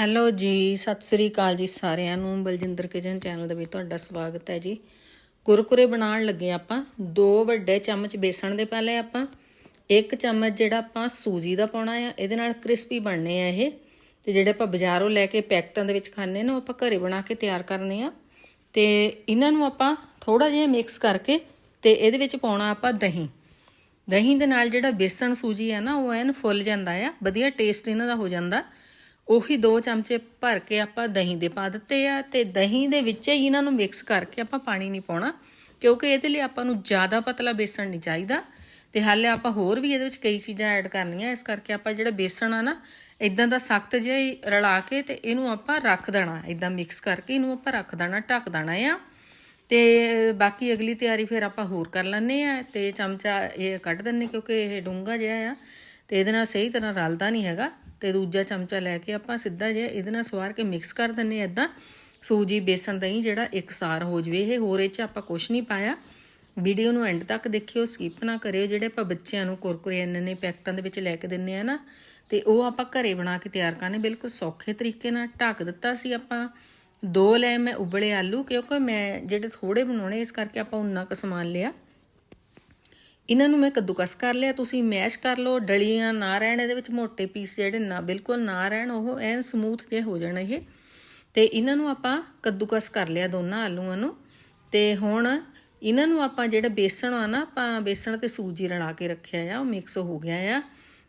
Hello ਜੀ, ਸਤਿ ਸ੍ਰੀ ਅਕਾਲ ਜੀ ਸਾਰਿਆਂ ਨੂੰ। ਬਲਜਿੰਦਰ ਕਿਚਨ ਚੈਨਲ ਦੇ ਵਿੱਚ ਤੁਹਾਡਾ ਸਵਾਗਤ ਹੈ ਜੀ। ਕੁਰਕੁਰੇ ਬਣਾਉਣ ਲੱਗੇ ਆਪਾਂ। ਦੋ ਵੱਡੇ ਚਮਚ ਬੇਸਣ ਦੇ ਪਹਿਲੇ ਆਪਾਂ। ਇੱਕ ਚਮਚ ਜਿਹੜਾ ਆਪਾਂ ਸੂਜੀ ਦਾ ਪਾਉਣਾ ਆ, ਇਹਦੇ ਨਾਲ ਕ੍ਰਿਸਪੀ ਬਣਨੇ ਆ ਇਹ। ਤੇ ਜਿਹੜੇ ਆਪਾਂ ਬਾਜ਼ਾਰੋਂ ਲੈ ਕੇ ਪੈਕਟਾਂ ਦੇ ਵਿੱਚ ਖਾਣੇ ਨੇ, ਉਹ ਆਪਾਂ ਘਰੇ ਬਣਾ ਕੇ ਤਿਆਰ ਕਰਨੇ ਆ। ਤੇ ਇਹਨਾਂ ਨੂੰ ਆਪਾਂ ਥੋੜਾ ਜਿਹਾ ਮਿਕਸ ਕਰਕੇ ਤੇ ਇਹਦੇ ਵਿੱਚ ਪਾਉਣਾ ਆਪਾਂ ਦਹੀਂ। ਦਹੀਂ ਦੇ ਨਾਲ ਜਿਹੜਾ ਬੇਸਣ ਸੂਜੀ ਹੈ ਨਾ, ਉਹ ਐਨ ਫੁੱਲ ਜਾਂਦਾ ਆ, ਵਧੀਆ ਟੇਸਟ ਇਹਨਾਂ ਦਾ ਹੋ ਜਾਂਦਾ। ਉਹੀ 2 ਚਮਚੇ ਭਰ ਕੇ ਆਪਾਂ ਦਹੀਂ ਦੇ ਪਾ ਦਿੱਤੇ ਆ ਤੇ ਦਹੀਂ ਦੇ ਵਿੱਚ ਹੀ ਇਹਨਾਂ ਨੂੰ ਮਿਕਸ ਕਰਕੇ ਆਪਾਂ ਪਾਣੀ ਨਹੀਂ ਪਾਉਣਾ, ਕਿਉਂਕਿ ਇਹਦੇ ਲਈ ਆਪਾਂ ਨੂੰ ਜ਼ਿਆਦਾ ਪਤਲਾ ਬੇਸਣ ਨਹੀਂ ਚਾਹੀਦਾ ਤੇ ਹਾਲੇ ਆਪਾਂ ਹੋਰ ਵੀ ਇਹਦੇ ਵਿੱਚ ਕਈ ਚੀਜ਼ਾਂ ਐਡ ਕਰਨੀਆਂ, ਇਸ ਕਰਕੇ ਆਪਾਂ ਜਿਹੜਾ ਬੇਸਣ ਆ ਨਾ ਇਦਾਂ ਦਾ ਸਖਤ ਜਿਹਾ ਹੀ ਰਲਾ ਕੇ ਤੇ ਇਹਨੂੰ ਆਪਾਂ ਰੱਖ ਦੇਣਾ ਇਦਾਂ ਮਿਕਸ ਕਰਕੇ ਇਹਨੂੰ ਆਪਾਂ ਰੱਖ ਦੇਣਾ, ਢੱਕ ਦੇਣਾ ਆ। ਤੇ ਬਾਕੀ ਅਗਲੀ ਤਿਆਰੀ ਫਿਰ ਆਪਾਂ ਹੋਰ ਕਰ ਲੈਣੇ ਆ ਤੇ ਚਮਚਾ ਇਹ ਕੱਢ ਦਿੰਨੇ ਕਿਉਂਕਿ ਇਹ ਡੂੰਗਾ ਜਿਹਾ ਆ ਤੇ ਇਹਦੇ ਨਾਲ ਸਹੀ ਤਰ੍ਹਾਂ ਰਲਦਾ ਨਹੀਂ ਹੈਗਾ। ਤੇ ਦੂਜਾ ਚਮਚਾ ਲੈ ਕੇ ਆਪਾਂ ਸਿੱਧਾ ਜਿਹਾ ਇਹਦੇ ਨਾਲ ਸਵਾਰ ਕੇ ਮਿਕਸ ਕਰ ਦਿੰਨੇ ਆ ਇਦਾਂ ਸੂਜੀ ਬੇਸਣ ਦਹੀਂ ਜਿਹੜਾ ਇਕਸਾਰ ਹੋ ਜਵੇ, ਇਹ ਹੋਰ ਇਹ ਚ ਆਪਾਂ ਕੁਝ ਨਹੀਂ ਪਾਇਆ। ਵੀਡੀਓ ਨੂੰ ਐਂਡ ਤੱਕ ਦੇਖਿਓ ਸਕਿਪ ਨਾ ਕਰਿਓ। ਜਿਹੜੇ ਆਪਾਂ ਬੱਚਿਆਂ ਨੂੰ ਕੁਰਕੁਰੇ ਇੰਨੇ ਨੇ ਪੈਕਟਾਂ ਦੇ ਵਿੱਚ ਲੈ ਕੇ ਦਿੰਨੇ ਆ ਨਾ, ਤੇ ਉਹ ਆਪਾਂ ਘਰੇ ਬਣਾ ਕੇ ਤਿਆਰ ਕਰਨੇ। ਬਿਲਕੁਲ ਸੌਖੇ ਤਰੀਕੇ ਨਾਲ ਢੱਕ ਦਿੱਤਾ ਸੀ ਆਪਾਂ। ਦੋ ਲੈ ਮੈਂ ਉਬਲੇ ਆਲੂ, ਕਿਉਂਕਿ ਮੈਂ ਜਿਹੜੇ ਥੋੜੇ ਬਣਾਉਣੇ, ਇਸ ਕਰਕੇ ਆਪਾਂ ਉਨਾ ਕੁ ਸਮਾਨ ਲਿਆ। ਇਹਨਾਂ ਨੂੰ ਮੈਂ ਕੱਦੂਕਸ ਕਰ ਲਿਆ, ਤੁਸੀਂ ਮੈਸ਼ ਕਰ ਲਓ, ਡਲੀਆਂ ਨਾ ਰਹਿਣ, ਇਹਦੇ ਵਿੱਚ ਮੋٹے ਪੀਸ ਜਿਹੜੇ ਨਾ, ਬਿਲਕੁਲ ਨਾ ਰਹਿਣ, ਉਹ ਐਨ ਸਮੂਥ ਜੇ ਹੋ ਜਾਣ ਇਹ। ਤੇ ਇਹਨਾਂ ਨੂੰ ਆਪਾਂ ਕੱਦੂਕਸ ਕਰ ਲਿਆ ਦੋਨਾਂ ਆਲੂਆਂ ਨੂੰ। ਤੇ ਹੁਣ ਇਹਨਾਂ ਨੂੰ ਆਪਾਂ ਜਿਹੜਾ ਬੇਸਣ ਆ ਨਾ, ਆਪਾਂ ਬੇਸਣ ਤੇ ਸੂਜੀ ਰਲਾ ਕੇ ਰੱਖਿਆ ਆ, ਉਹ ਮਿਕਸ ਹੋ ਗਿਆ ਆ।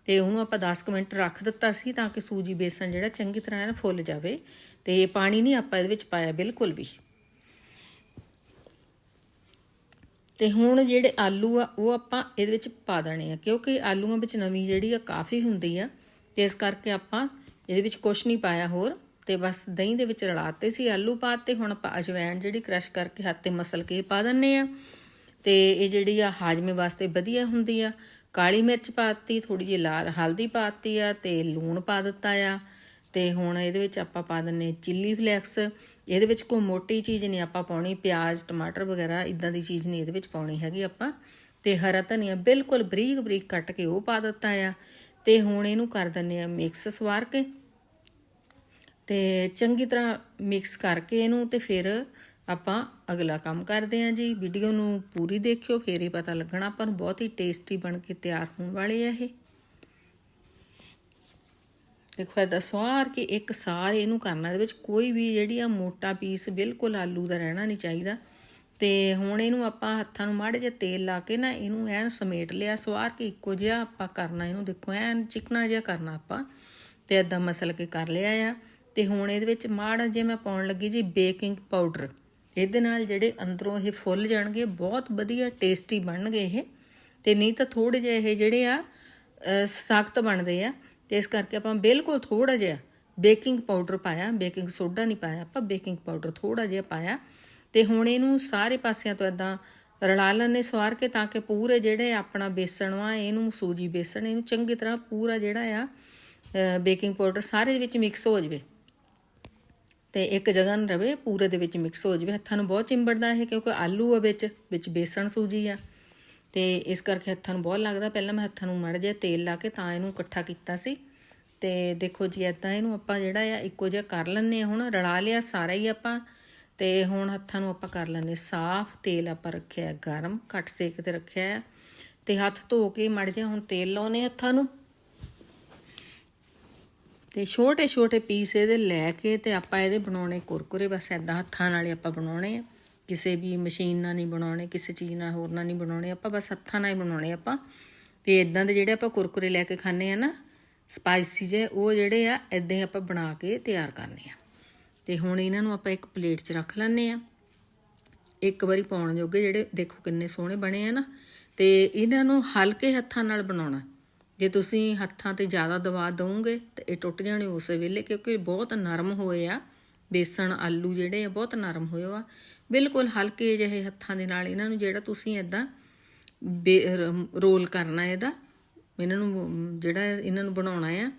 ਤੇ ਉਹਨੂੰ ਆਪਾਂ 10 ਕੁ ਮਿੰਟ ਰੱਖ ਦਿੱਤਾ ਸੀ ਤਾਂ ਕਿ ਸੂਜੀ ਬੇਸਣ ਜਿਹੜਾ ਚੰਗੀ ਤਰ੍ਹਾਂ ਫੁੱਲ ਜਾਵੇ। ਤੇ ਪਾਣੀ ਨਹੀਂ ਆਪਾਂ ਇਹਦੇ ਵਿੱਚ ਪਾਇਆ ਬਿਲਕੁਲ ਵੀ। ਤੇ ਹੁਣ ਜਿਹੜੇ ਆਲੂ ਆ, ਉਹ ਆਪਾਂ ਇਹਦੇ ਵਿੱਚ ਪਾ ਦੇਣੇ ਆ, ਕਿਉਂਕਿ ਆਲੂਆਂ ਵਿੱਚ ਨਵੀਂ ਜਿਹੜੀ ਆ ਕਾਫੀ ਹੁੰਦੀ ਆ, ਤੇ ਇਸ ਕਰਕੇ ਆਪਾਂ ਇਹਦੇ ਵਿੱਚ ਕੁਝ ਨਹੀਂ ਪਾਇਆ ਹੋਰ, ਤੇ ਬਸ ਦਹੀਂ ਦੇ ਵਿੱਚ ਰਲਾਤੇ ਸੀ ਆਲੂ ਪਾਤੇ ਹੁਣ ਆਪਾਂ ਅਜਵਾਇਣ ਜਿਹੜੀ ਕ੍ਰਸ਼ ਕਰਕੇ ਹੱਥ ਤੇ ਮਸਲ ਕੇ ਪਾ ਦਿੰਨੇ ਆ। ਤੇ ਇਹ ਜਿਹੜੀ ਆ ਹਾਜਮੇ ਵਾਸਤੇ ਵਧੀਆ ਹੁੰਦੀ ਆ। ਕਾਲੀ ਮਿਰਚ ਪਾਤੀ ਥੋੜੀ ਜਿਹੀ ਲਾਲ ਹਲਦੀ ਪਾਤੀ ਆ ਤੇ ਲੂਣ ਪਾ ਦਿੱਤਾ ਆ। ਤੇ ਹੁਣ ਇਹਦੇ ਵਿੱਚ ਆਪਾਂ ਪਾ ਦਿੰਨੇ ਚਿੱਲੀ ਫਲੈਕਸ ਇਹਦੇ ਵਿੱਚ ਕੋਈ ਮੋਟੀ ਚੀਜ਼ ਨਹੀਂ ਆਪਾਂ ਪਾਉਣੀ, ਪਿਆਜ਼, ਟਮਾਟਰ ਵਗੈਰਾ ਇਦਾਂ ਦੀ ਚੀਜ਼ ਨਹੀਂ ਇਹਦੇ ਵਿੱਚ ਪਾਉਣੀ ਹੈਗੀ ਆਪਾਂ। ਤੇ ਹਰਾ ਧਨੀਆ ਬਿਲਕੁਲ ਬਰੀਕ ਬਰੀਕ ਕੱਟ ਕੇ ਉਹ ਪਾ ਦਿੱਤਾ ਆ। ਤੇ ਹੁਣ ਇਹਨੂੰ ਕਰ ਦਿੰਨੇ ਆ ਮਿਕਸ ਸਵਾਰ ਕੇ। ਤੇ ਚੰਗੀ ਤਰ੍ਹਾਂ ਮਿਕਸ ਕਰਕੇ ਇਹਨੂੰ ਤੇ ਫਿਰ ਆਪਾਂ ਅਗਲਾ ਕੰਮ ਕਰਦੇ ਆਂ ਜੀ। ਵੀਡੀਓ ਨੂੰ ਪੂਰੀ ਦੇਖਿਓ, ਫੇਰ ਹੀ ਪਤਾ ਲੱਗਣਾ ਆਪਾਂ ਨੂੰ। ਬਹੁਤ ਹੀ ਟੇਸਟੀ ਬਣ ਕੇ ਤਿਆਰ ਹੋਣ ਵਾਲੇ ਆ ਇਹ। ਦੇਖੋ ਇਹਦਾ ਸਵਾਰ ਕੇ ਇੱਕ ਸਾਰ ਇਹਨੂੰ ਕਰਨਾ, ਇਹਦੇ ਵਿੱਚ ਕੋਈ ਵੀ ਜਿਹੜੀ ਆ ਮੋਟਾ ਪੀਸ ਬਿਲਕੁਲ ਆਲੂ ਦਾ ਰਹਿਣਾ ਨਹੀਂ ਚਾਹੀਦਾ। ਤੇ ਹੁਣ ਇਹਨੂੰ ਆਪਾਂ ਹੱਥਾਂ ਨੂੰ ਮਾੜੇ ਜਿਹਾ ਤੇਲ ਲਾ ਕੇ ਨਾ ਇਹਨੂੰ ਐਨ ਸਮੇਟ ਲਿਆ, ਸਵਾਰ ਕੇ ਇੱਕੋ ਜਿਹਾ ਆਪਾਂ ਕਰਨਾ, ਇਹਨੂੰ ਦੇਖੋ ਐਨ ਚਿਕਨਾ ਜਿਹਾ ਕਰਨਾ ਆਪਾਂ। ਤੇ ਇਦਾਂ ਮਸਲ ਕੇ ਕਰ ਲਿਆ ਆ। ਤੇ ਹੁਣ ਇਹਦੇ ਵਿੱਚ ਮਾੜਾ ਜੇ ਮੈਂ ਪਾਉਣ ਲੱਗੀ ਜੀ ਬੇਕਿੰਗ ਪਾਊਡਰ। ਇਹਦੇ ਨਾਲ ਜਿਹੜੇ ਅੰਦਰੋਂ ਇਹ ਫੁੱਲ ਜਾਣਗੇ, ਬਹੁਤ ਵਧੀਆ ਟੇਸਟੀ ਬਣਨਗੇ ਇਹ। ਤੇ ਨਹੀਂ ਤਾਂ ਥੋੜੇ ਜਿਹੇ ਇਹ ਜਿਹੜੇ ਆ ਸਖਤ ਬਣਦੇ ਆ। ਤੇ ਇਸ ਕਰਕੇ ਆਪਾਂ ਬਿਲਕੁਲ ਥੋੜਾ ਜਿਹਾ ਬੇਕਿੰਗ ਪਾਊਡਰ ਪਾਇਆ, ਬੇਕਿੰਗ ਸੋਡਾ ਨਹੀਂ ਪਾਇਆ, ਆਪਾਂ ਬੇਕਿੰਗ ਪਾਊਡਰ ਥੋੜਾ ਜਿਹਾ ਪਾਇਆ। ਤੇ ਹੁਣ ਇਹਨੂੰ ਸਾਰੇ ਪਾਸਿਆਂ ਤੋਂ ਇਦਾਂ ਰਲਾ ਲੈਣੇ ਸਵਾਰ ਕੇ ਤਾਂ ਕਿ ਪੂਰੇ ਜਿਹੜੇ ਆਪਣਾ ਬੇਸਣ ਵਾ ਇਹਨੂੰ ਸੂਜੀ ਬੇਸਣ, ਇਹਨੂੰ ਚੰਗੀ ਤਰ੍ਹਾਂ ਪੂਰਾ ਜਿਹੜਾ ਆ ਬੇਕਿੰਗ ਪਾਊਡਰ ਸਾਰੇ ਦੇ ਵਿੱਚ ਮਿਕਸ ਹੋ ਜਾਵੇ। ਤੇ ਇੱਕ ਜਗ੍ਹਾ ਨਾ ਰਵੇ, ਪੂਰੇ ਦੇ ਵਿੱਚ ਮਿਕਸ ਹੋ ਜਾਵੇ। ਹੱਥਾਂ ਨੂੰ ਬਹੁਤ ਚਿੰਬੜਦਾ ਇਹ, ਕਿਉਂਕਿ ਆਲੂ ਆ ਵਿੱਚ ਵਿੱਚ ਬੇਸਣ ਸੂਜੀ ਆ। ਤੇ ਇਸ ਕਰਕੇ ਹੱਥਾਂ ਨੂੰ ਬਹੁਤ ਲੱਗਦਾ। ਪਹਿਲਾਂ ਮੈਂ ਹੱਥਾਂ ਨੂੰ ਮੜ ਜਿਹਾ ਤੇਲ ਲਾ ਕੇ ਤਾਂ ਇਹਨੂੰ ਇਕੱਠਾ ਕੀਤਾ ਸੀ। ਤੇ ਦੇਖੋ ਜੀ ਇਦਾਂ ਇਹਨੂੰ ਆਪਾਂ ਜਿਹੜਾ ਆ, ਇੱਕੋ ਜਿਹਾ ਕਰ ਲੈਣੇ ਆ ਹੁਣ। ਰਲਾ ਲਿਆ ਸਾਰਾ ਹੀ ਆਪਾਂ। ਤੇ ਹੁਣ ਹੱਥਾਂ ਨੂੰ ਆਪਾਂ ਕਰ ਲੈਣੇ ਸਾਫ਼ ਤੇਲ ਆਪਾਂ ਰੱਖਿਆ ਗਰਮ, ਘੱਟ ਸੇਕ ਤੇ ਰੱਖਿਆ ਤੇ ਹੱਥ ਧੋ ਕੇ ਮੜ ਜਿਹਾ ਹੁਣ ਤੇਲ ਲਾਉਨੇ ਹੱਥਾਂ ਨੂੰ। ਤੇ ਛੋਟੇ ਛੋਟੇ ਪੀਸ ਇਹਦੇ ਲੈ ਕੇ ਤੇ ਆਪਾਂ ਇਹਦੇ ਬਣਾਉਣੇ ਕੁਰਕੁਰੇ। ਬਸ ਐਦਾਂ ਹੱਥਾਂ ਨਾਲ ਹੀ ਆਪਾਂ ਬਣਾਉਣੇ ਆ। ਕਿਸੇ ਵੀ ਮਸ਼ੀਨ ਨਾਲ ਨਹੀਂ ਬਣਾਉਣੇ, ਕਿਸੇ ਚੀਜ਼ ਨਾਲ ਹੋਰ ਨਾਲ ਨਹੀਂ ਬਣਾਉਣੇ, ਆਪਾਂ ਬਸ ਹੱਥਾਂ ਨਾਲ ਹੀ ਬਣਾਉਣੇ ਆਪਾਂ। ਤੇ ਇਦਾਂ ਦੇ ਜਿਹੜੇ ਆਪਾਂ ਕੁਰਕੁਰੇ ਲੈ ਕੇ ਖਾਣੇ ਆ ਨਾ, ਸਪਾਈਸੀ ਜੇ ਉਹ ਜਿਹੜੇ ਆ ਇਦਾਂ ਹੀ ਆਪਾਂ ਬਣਾ ਕੇ ਤਿਆਰ ਕਰਨੇ ਆ। ਤੇ ਹੁਣ ਇਹਨਾਂ ਨੂੰ ਆਪਾਂ ਇੱਕ ਪਲੇਟ 'ਚ ਰੱਖ ਲੈਣੇ ਆ। ਇੱਕ ਵਾਰੀ ਪਾਉਣ ਜੋਗੇ ਜਿਹੜੇ ਦੇਖੋ ਕਿੰਨੇ ਸੋਹਣੇ ਬਣੇ ਆ ਨਾ। ਤੇ ਇਹਨਾਂ ਨੂੰ ਹਲਕੇ ਹੱਥਾਂ ਨਾਲ ਬਣਾਉਣਾ। ਜੇ ਤੁਸੀਂ ਹੱਥਾਂ ਤੇ ਜ਼ਿਆਦਾ ਦਬਾ ਦਵੋਗੇ, ਤਾਂ ਇਹ ਟੁੱਟ ਜਾਣੇ ਉਸੇ ਵੇਲੇ, ਕਿਉਂਕਿ ਬਹੁਤ ਨਰਮ ਹੋਏ ਆ। ਬੇਸਣ, ਆਲੂ ਜਿਹੜੇ ਆ, ਬਹੁਤ ਨਰਮ ਹੋਏ ਆ। ਬਿਲਕੁਲ ਹਲਕੇ ਜਿਹੇ ਹੱਥਾਂ ਦੇ ਨਾਲ ਇਹਨਾਂ ਨੂੰ ਜਿਹੜਾ ਤੁਸੀਂ ਇਦਾਂ ਰੋਲ ਕਰਨਾ ਇਹਦਾ, ਇਹਨਾਂ ਨੂੰ ਜਿਹੜਾ ਇਹਨਾਂ ਨੂੰ ਬਣਾਉਣਾ ਆ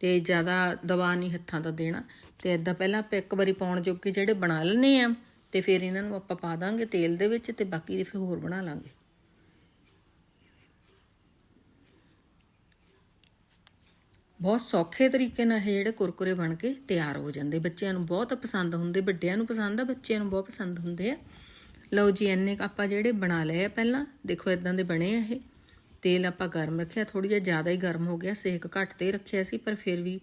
ਤੇ ਜ਼ਿਆਦਾ ਦਬਾ ਨਹੀਂ ਹੱਥਾਂ ਦਾ ਦੇਣਾ ਤੇ ਇਦਾਂ ਪਹਿਲਾਂ ਆਪਾਂ ਇੱਕ ਵਾਰੀ ਪਾਉਣ ਜੋਗੇ ਜਿਹੜੇ ਬਣਾ ਲੈਣੇ ਆ ਤੇ ਫਿਰ ਇਹਨਾਂ ਨੂੰ ਆਪਾਂ ਪਾ ਦਾਂਗੇ ਤੇਲ ਦੇ ਵਿੱਚ ਤੇ ਬਾਕੀ ਦੇ ਫਿਰ ਹੋਰ ਬਣਾ ਲਾਂਗੇ। ਬਹੁਤ ਸੌਖੇ ਤਰੀਕੇ ਨਾਲ ਇਹ ਜਿਹੜੇ ਕੁਰਕੁਰੇ ਬਣ ਕੇ ਤਿਆਰ ਹੋ ਜਾਂਦੇ। ਬੱਚਿਆਂ ਨੂੰ ਬਹੁਤ ਪਸੰਦ ਹੁੰਦੇ, ਵੱਡਿਆਂ ਨੂੰ ਪਸੰਦ ਆ, ਬੱਚਿਆਂ ਨੂੰ ਬਹੁਤ ਪਸੰਦ ਹੁੰਦੇ ਆ। ਲਓ ਜੀ, ਇੰਨੇ ਕੁ ਆਪਾਂ ਜਿਹੜੇ ਬਣਾ ਲਏ ਆ ਪਹਿਲਾਂ, ਦੇਖੋ ਇਦਾਂ ਦੇ ਬਣੇ ਆ ਇਹ। ਤੇਲ ਆਪਾਂ ਗਰਮ ਰੱਖਿਆ ਥੋੜੀ ਜਿਹਾ ਜ਼ਿਆਦਾ ਹੀ ਗਰਮ ਹੋ ਗਿਆ, ਸੇਕ ਘੱਟ ਤੇ ਰੱਖਿਆ ਸੀ, ਪਰ ਫਿਰ ਵੀ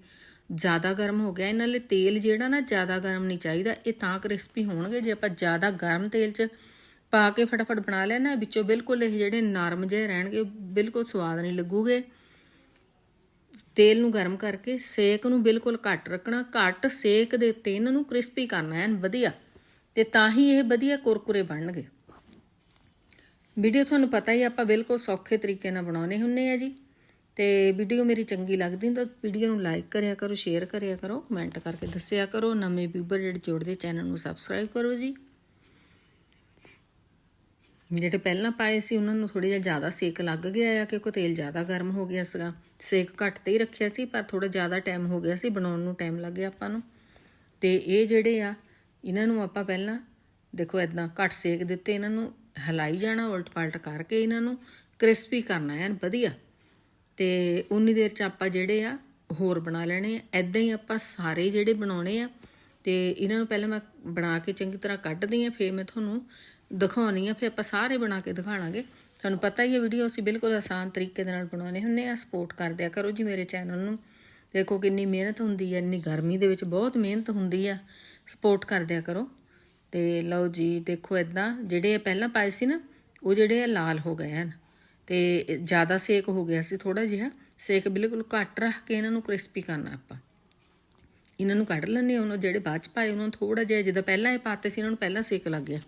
ਜ਼ਿਆਦਾ ਗਰਮ ਹੋ ਗਿਆ। ਇਹਨਾਂ ਲਈ ਤੇਲ ਜਿਹੜਾ ਨਾ ਜ਼ਿਆਦਾ ਗਰਮ ਨਹੀਂ ਚਾਹੀਦਾ, ਇਹ ਤਾਂ ਕ੍ਰਿਸਪੀ ਹੋਣਗੇ। ਜੇ ਆਪਾਂ ਜ਼ਿਆਦਾ ਗਰਮ ਤੇਲ 'ਚ ਪਾ ਕੇ ਫਟਾਫਟ ਬਣਾ ਲਿਆ ਨਾ, ਵਿੱਚੋਂ ਬਿਲਕੁਲ ਇਹ ਜਿਹੜੇ ਨਰਮ ਜਿਹੇ ਰਹਿਣਗੇ, ਬਿਲਕੁਲ ਸਵਾਦ ਨਹੀਂ ਲੱਗੂਗੇ। ਤੇਲ ਨੂੰ ਗਰਮ ਕਰਕੇ ਸੇਕ ਨੂੰ ਬਿਲਕੁਲ ਘੱਟ ਰੱਖਣਾ, ਘੱਟ ਸੇਕ ਦੇ ਉੱਤੇ ਇਹਨਾਂ ਨੂੰ ਕ੍ਰਿਸਪੀ ਕਰਨਾ, ਐਨ ਵਧੀਆ। ਤੇ ਤਾਂ ਹੀ ਇਹ ਵਧੀਆ ਕੁਰਕੁਰੇ ਬਣਨਗੇ। ਵੀਡੀਓ ਤੁਹਾਨੂੰ ਪਤਾ ਹੀ ਆਪਾਂ ਬਿਲਕੁਲ ਸੌਖੇ ਤਰੀਕੇ ਨਾਲ ਬਣਾਉਨੇ ਹੁੰਨੇ ਆ ਜੀ। ਤੇ ਵੀਡੀਓ ਮੇਰੀ ਚੰਗੀ ਲੱਗਦੀ ਤਾਂ ਵੀਡੀਓ ਨੂੰ ਲਾਈਕ ਕਰਿਆ ਕਰੋ ਸ਼ੇਅਰ ਕਰਿਆ ਕਰੋ ਕਮੈਂਟ ਕਰਕੇ ਦੱਸਿਆ ਕਰੋ। ਨਵੇਂ ਵੀਵਰ ਜਿਹੜੇ ਜੁੜਦੇ ਚੈਨਲ ਨੂੰ ਸਬਸਕ੍ਰਾਈਬ ਕਰੋ ਜੀ। ਜਿਹੜੇ ਪਹਿਲਾਂ ਪਾਏ ਸੀ, ਉਹਨਾਂ ਨੂੰ ਥੋੜੀ ਜਿਹਾ ਜ਼ਿਆਦਾ ਸੇਕ ਲੱਗ ਗਿਆ ਆ ਕਿਉਂਕਿ ਤੇਲ ਜ਼ਿਆਦਾ ਗਰਮ ਹੋ ਗਿਆ ਸੀਗਾ। ਸੇਕ ਘੱਟ ਤੇ ਹੀ ਰੱਖਿਆ ਸੀ, ਪਰ ਥੋੜਾ ਜ਼ਿਆਦਾ ਟਾਈਮ ਹੋ ਗਿਆ ਸੀ, ਬਣਾਉਣ ਨੂੰ ਟਾਈਮ ਲੱਗ ਗਿਆ ਆਪਾਂ ਨੂੰ। ਤੇ ਇਹ ਜਿਹੜੇ ਆ, ਇਹਨਾਂ ਨੂੰ ਆਪਾਂ ਪਹਿਲਾਂ ਦੇਖੋ ਇਦਾਂ ਘੱਟ ਸੇਕ ਦਿੱਤੇ ਇਹਨਾਂ ਨੂੰ, ਹਲਾਈ ਜਾਣਾ ਉਲਟ ਪਲਟ ਕਰਕੇ ਇਹਨਾਂ ਨੂੰ, ਕ੍ਰਿਸਪੀ ਕਰਨਾ ਐਨ ਵਧੀਆ। ਤੇ ਉਨੀ ਦੇਰ ਚ ਆਪਾਂ ਜਿਹੜੇ ਆ, ਹੋਰ ਬਣਾ ਲੈਣੇ ਆ। ਐਦਾਂ ਹੀ ਆਪਾਂ ਸਾਰੇ ਜਿਹੜੇ ਬਣਾਉਣੇ ਆ, ਤੇ ਇਹਨਾਂ ਨੂੰ ਪਹਿਲਾਂ ਮੈਂ ਬਣਾ ਕੇ ਚੰਗੀ ਤਰ੍ਹਾਂ ਕੱਢਦੀ ਆ, ਫੇਰ ਮੈਂ ਤੁਹਾਨੂੰ ਦਿਖਾਉਣੀ ਆ, ਫਿਰ ਆਪਾਂ ਸਾਰੇ ਬਣਾ ਕੇ ਦਿਖਾਣਾਂਗੇ। ਤੁਹਾਨੂੰ ਪਤਾ ਹੀ ਹੈ ਵੀਡੀਓ ਅਸੀਂ ਬਿਲਕੁਲ ਆਸਾਨ ਤਰੀਕੇ ਦੇ ਨਾਲ ਬਣਾਉਣੇ ਹੁੰਦੇ ਆ ਸਪੋਰਟ ਕਰਦਿਆ ਕਰੋ ਜੀ ਮੇਰੇ ਚੈਨਲ ਨੂੰ। ਦੇਖੋ ਕਿੰਨੀ ਮਿਹਨਤ ਹੁੰਦੀ ਹੈ ਇੰਨੀ ਗਰਮੀ ਦੇ ਵਿੱਚ ਬਹੁਤ ਮਿਹਨਤ ਹੁੰਦੀ ਆ। ਸਪੋਰਟ ਕਰਦਿਆ ਕਰੋ। ਤੇ ਲਓ ਜੀ, ਦੇਖੋ ਇਦਾਂ ਜਿਹੜੇ ਇਹ ਪਹਿਲਾਂ ਪਾਏ ਸੀ ਨਾ, ਉਹ ਜਿਹੜੇ ਆ ਲਾਲ ਹੋ ਗਏ ਹਨ। ਤੇ ਜ਼ਿਆਦਾ ਸੇਕ ਹੋ ਗਿਆ ਸੀ ਥੋੜਾ ਜਿਹਾ। ਸੇਕ ਬਿਲਕੁਲ ਘੱਟ ਰੱਖ ਕੇ ਇਹਨਾਂ ਨੂੰ ਕ੍ਰਿਸਪੀ ਕਰਨਾ ਆਪਾਂ। ਇਹਨਾਂ ਨੂੰ ਕੱਢ ਲੈਣੇ ਉਹਨੂੰ ਜਿਹੜੇ ਬਾਅਦ ਚ ਪਾਏ, ਉਹਨਾਂ ਨੂੰ ਥੋੜਾ ਜਿਹਾ, ਜਿੱਦਾਂ ਪਹਿਲਾਂ ਇਹ ਪਾਤੇ ਸੀ, ਇਹਨਾਂ ਨੂੰ ਪਹਿਲਾਂ ਸੇਕ ਲੱਗ ਗਿਆ।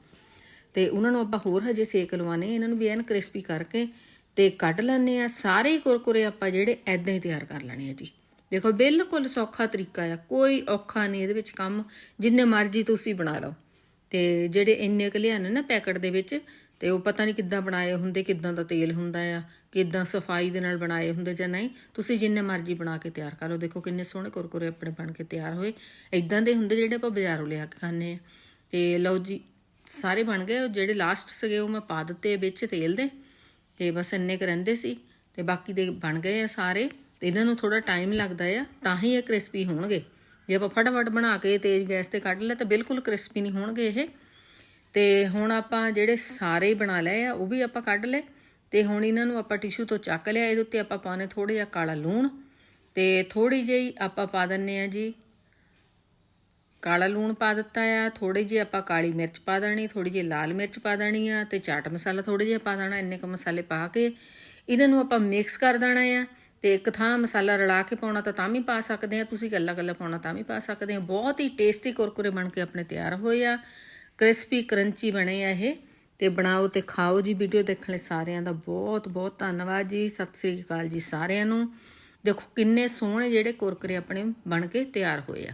ਤੇ ਉਹਨਾਂ ਨੂੰ ਆਪਾਂ ਹੋਰ ਹਜੇ ਸੇਕ ਲਵਾਣੇ ਇਹਨਾਂ ਨੂੰ ਵੀ ਐਨ ਕ੍ਰਿਸਪੀ ਕਰਕੇ ਤੇ ਕੱਢ ਲੈਣੇ ਆ ਸਾਰੇ ਕੁਰਕੁਰੇ ਆਪਾਂ ਜਿਹੜੇ ਐਦਾਂ ਹੀ ਤਿਆਰ ਕਰ ਲੈਣੇ ਆ ਜੀ। ਦੇਖੋ, ਬਿਲਕੁਲ ਸੌਖਾ ਤਰੀਕਾ ਆ। ਕੋਈ ਔਖਾ ਨਹੀਂ ਇਹਦੇ ਵਿੱਚ ਕੰਮ। ਜਿੰਨੇ ਮਰਜ਼ੀ ਤੁਸੀਂ ਬਣਾ ਲਓ। ਤੇ ਜਿਹੜੇ ਇੰਨੇ ਕੁ ਲਿਆਣੇ ਨਾ ਪੈਕਟ ਦੇ ਵਿੱਚ, ਤੇ ਉਹ ਪਤਾ ਨਹੀਂ ਕਿੱਦਾਂ ਬਣਾਏ ਹੁੰਦੇ, ਕਿੱਦਾਂ ਦਾ ਤੇਲ ਹੁੰਦਾ ਆ, ਕਿੱਦਾਂ ਸਫ਼ਾਈ ਦੇ ਨਾਲ ਬਣਾਏ ਹੁੰਦੇ ਜਾਂ ਨਹੀਂ। ਤੁਸੀਂ ਜਿੰਨੇ ਮਰਜ਼ੀ ਬਣਾ ਕੇ ਤਿਆਰ ਕਰੋ ਦੇਖੋ, ਕਿੰਨੇ ਸੋਹਣੇ ਕੁਰਕੁਰੇ ਆਪਣੇ ਬਣ ਕੇ ਤਿਆਰ ਹੋਏ। ਇਦਾਂ ਦੇ ਹੁੰਦੇ ਜਿਹੜੇ ਆਪਾਂ ਬਾਜ਼ਾਰੋਂ ਲਿਆ ਕੇ ਖਾਂਦੇ ਆ। ਤੇ ਲਓ ਜੀ ਸਾਰੇ ਬਣ ਗਏ, ਉਹ ਜਿਹੜੇ ਲਾਸਟ ਸੀਗੇ ਉਹ ਮੈਂ ਪਾ ਦਿੱਤੇ ਵਿੱਚ ਤੇਲ ਦੇ, ਤੇ ਬਸ ਇੰਨੇ ਕੁ ਰਹਿੰਦੇ ਸੀ, ਤੇ ਬਾਕੀ ਦੇ ਬਣ ਗਏ ਆ ਸਾਰੇ, ਤੇ ਇਹਨਾਂ ਨੂੰ ਥੋੜਾ ਟਾਈਮ ਲੱਗਦਾ ਆ, ਤਾਂ ਹੀ ਇਹ ਕ੍ਰਿਸਪੀ ਹੋਣਗੇ। ਜੇ ਆਪਾਂ ਫਟਾਫਟ ਬਣਾ ਕੇ ਤੇਜ਼ ਗੈਸ ਤੇ ਕੱਢ ਲਿਆ ਤਾਂ ਬਿਲਕੁਲ ਕ੍ਰਿਸਪੀ ਨਹੀਂ ਹੋਣਗੇ ਇਹ। ਤੇ ਹੁਣ ਆਪਾਂ ਜਿਹੜੇ ਸਾਰੇ ਬਣਾ ਲਏ ਆ, ਉਹ ਵੀ ਆਪਾਂ ਕੱਢ ਲਏ, ਤੇ ਹੁਣ ਇਹਨਾਂ ਨੂੰ ਆਪਾਂ ਟਿਸ਼ੂ ਤੋਂ ਚੱਕ ਲਿਆ, ਇਹਦੇ ਉੱਤੇ ਆਪਾਂ ਪਾਉਣੇ ਥੋੜਾ ਜਿਹਾ ਕਾਲਾ ਲੂਣ, ਤੇ ਥੋੜੀ ਜਿਹੀ ਆਪਾਂ ਪਾ ਦਿੰਨੇ ਆ ਜੀ ਕਾਲਾ ਲੂਣ ਪਾ ਦਿੱਤਾ ਆ ਥੋੜੀ ਜਿਹੀ ਆਪਾਂ ਕਾਲੀ ਮਿਰਚ ਪਾ ਦੇਣੀ ਥੋੜੀ ਜਿਹੀ ਲਾਲ ਮਿਰਚ ਪਾ ਦੇਣੀ ਆ ਤੇ ਚਾਟ ਮਸਾਲਾ ਥੋੜਾ ਜਿਹਾ ਪਾ ਦੇਣਾ, ਇੰਨੇ ਕੁ ਮਸਾਲੇ ਪਾ ਕੇ ਇਹਨਾਂ ਨੂੰ ਆਪਾਂ ਮਿਕਸ ਕਰ ਦੇਣਾ ਆ ਤੇ ਇੱਕ ਥਾਂ ਮਸਾਲਾ ਰਲਾ ਕੇ ਪਾਉਣਾ ਤਾਂ ਤਾਂ ਵੀ ਪਾ ਸਕਦੇ ਆ, ਤੁਸੀਂ ਗੱਲਾ ਗੱਲਾ ਪਾਉਣਾ ਤਾਂ ਵੀ ਪਾ ਸਕਦੇ ਆ। ਬਹੁਤ ਹੀ ਟੇਸਟੀ ਕੁਰਕੁਰੇ ਬਣ ਕੇ ਆਪਣੇ ਤਿਆਰ ਹੋਏ ਆ ਕ੍ਰਿਸਪੀ ਕਰੰਚੀ ਬਣੇ ਆ ਇਹ ਤੇ ਬਣਾਓ ਤੇ ਖਾਓ ਜੀ ਵੀਡੀਓ ਦੇਖਣ ਲਈ ਸਾਰਿਆਂ ਦਾ ਬਹੁਤ ਬਹੁਤ ਧੰਨਵਾਦ ਜੀ, ਸਤਿ ਸ੍ਰੀ ਅਕਾਲ ਜੀ ਸਾਰਿਆਂ ਨੂੰ। ਦੇਖੋ ਕਿੰਨੇ ਸੋਹਣੇ ਜਿਹੜੇ ਕੁਰਕਰੇ ਆਪਣੇ ਬਣ ਕੇ ਤਿਆਰ ਹੋਏ ਆ।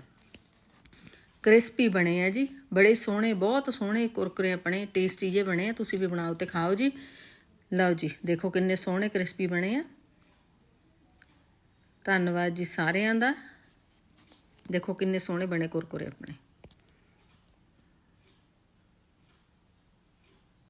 ਕ੍ਰਿਸਪੀ ਬਣੇ ਆ ਜੀ। ਬੜੇ ਸੋਹਣੇ, ਬਹੁਤ ਸੋਹਣੇ ਕੁਰਕਰੇ ਆਪਣੇ ਟੇਸਟੀ ਜੇ ਬਣੇ ਆ। ਤੁਸੀਂ ਵੀ ਬਣਾਓ ਤੇ ਖਾਓ ਜੀ। ਲਓ ਜੀ, ਦੇਖੋ ਕਿੰਨੇ ਸੋਹਣੇ ਕ੍ਰਿਸਪੀ ਬਣੇ ਆ। ਧੰਨਵਾਦ ਜੀ ਸਾਰਿਆਂ ਦਾ। ਦੇਖੋ ਕਿੰਨੇ ਸੋਹਣੇ ਬਣੇ ਕੁਰਕੁਰੇ ਆਪਣੇ।